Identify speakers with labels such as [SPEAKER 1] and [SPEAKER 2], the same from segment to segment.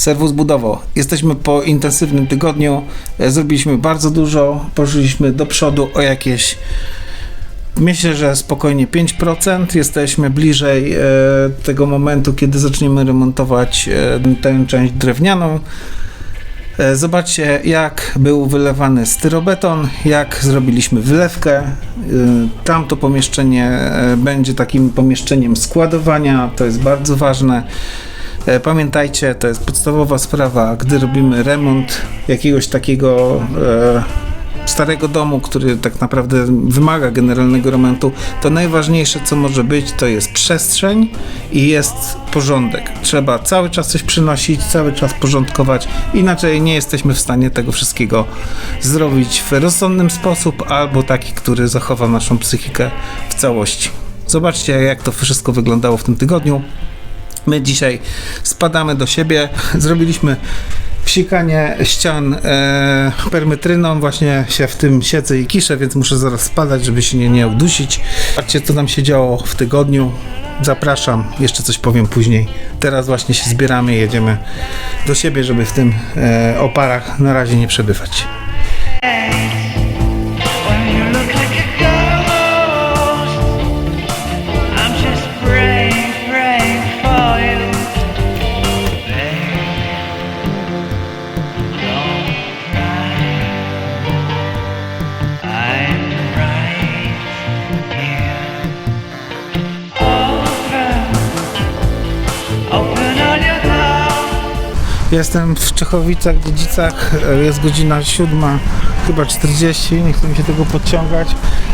[SPEAKER 1] Serwus Budowo. Jesteśmy po intensywnym tygodniu. E, Zrobiliśmy bardzo dużo. Poszliśmy do przodu o jakieś myślę, że spokojnie 5%. Jesteśmy bliżej e, tego momentu, kiedy zaczniemy remontować e, tę część drewnianą. Zobaczcie, jak był wylewany styrobeton, jak zrobiliśmy wylewkę. Tamto pomieszczenie będzie takim pomieszczeniem składowania, to jest bardzo ważne. E, Pamiętajcie, to jest podstawowa sprawa, gdy robimy remont jakiegoś takiego e, starego domu, który tak naprawdę wymaga generalnego remontu, to najważniejsze co może być to jest przestrzeń i jest porządek. Trzeba cały czas coś przynosić, cały czas porządkować, inaczej nie jesteśmy w stanie tego wszystkiego zrobić w rozsądnym sposób albo taki, który zachowa naszą psychikę w całości. Zobaczcie jak to wszystko wyglądało w tym tygodniu. My dzisiaj spadamy do siebie. Zrobiliśmy psikanie ścian e, permetryną. Właśnie się w tym siedzę i kiszę, więc muszę zaraz spadać, żeby się nie, nie udusić. Patrzcie, co nam się działo w tygodniu. Zapraszam, jeszcze coś powiem później. Teraz właśnie się zbieramy i jedziemy do siebie, żeby w tym e, oparach na razie nie przebywać. Jestem w Czechowicach, Dziedzicach, jest godzina siódma, chyba 40, nie chcę mi się tego podciągać.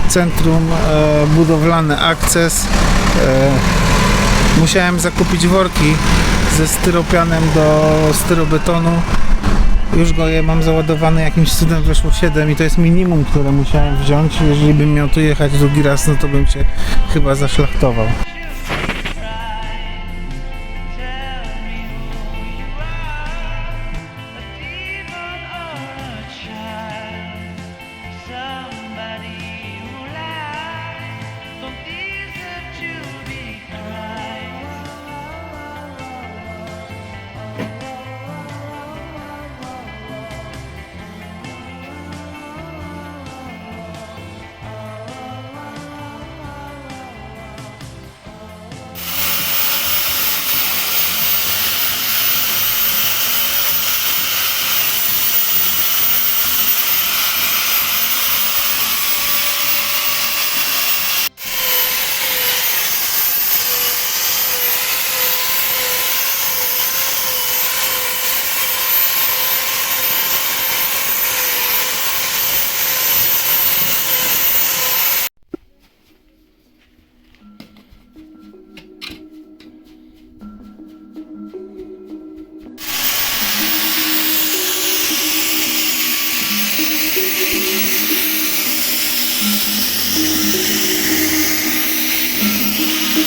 [SPEAKER 1] Centrum e, budowlane Akces. E, musiałem zakupić worki ze styropianem do styrobetonu. Już go je mam załadowany, jakimś cudem weszło 7 i to jest minimum, które musiałem wziąć. Jeżeli bym miał tu jechać drugi raz, no to bym się chyba zaszlachtował.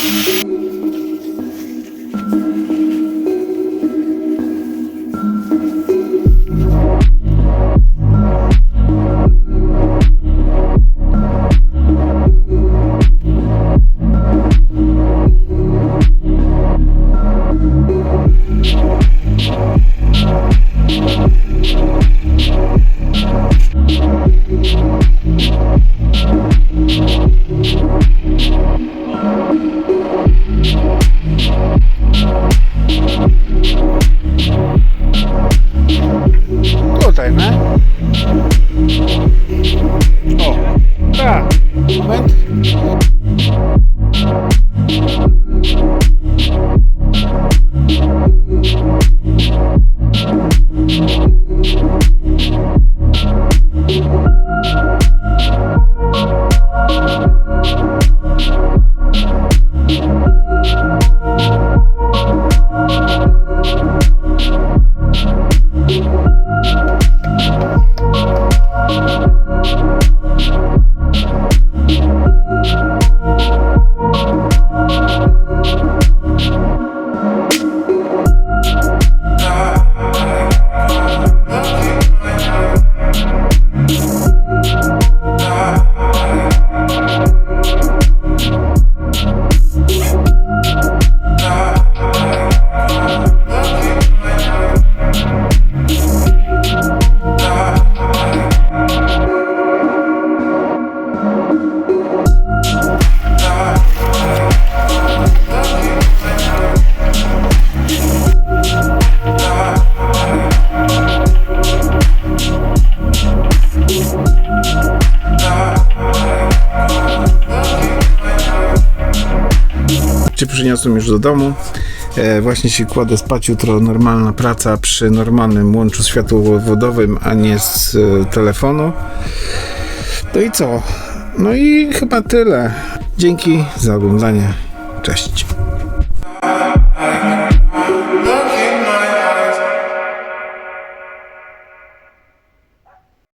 [SPEAKER 2] Thank you.
[SPEAKER 1] Przyniosłem już do domu. E, właśnie się kładę spać. Jutro normalna praca przy normalnym łączu światłowodowym, a nie z e, telefonu. No i co? No i chyba tyle. Dzięki za oglądanie. Cześć.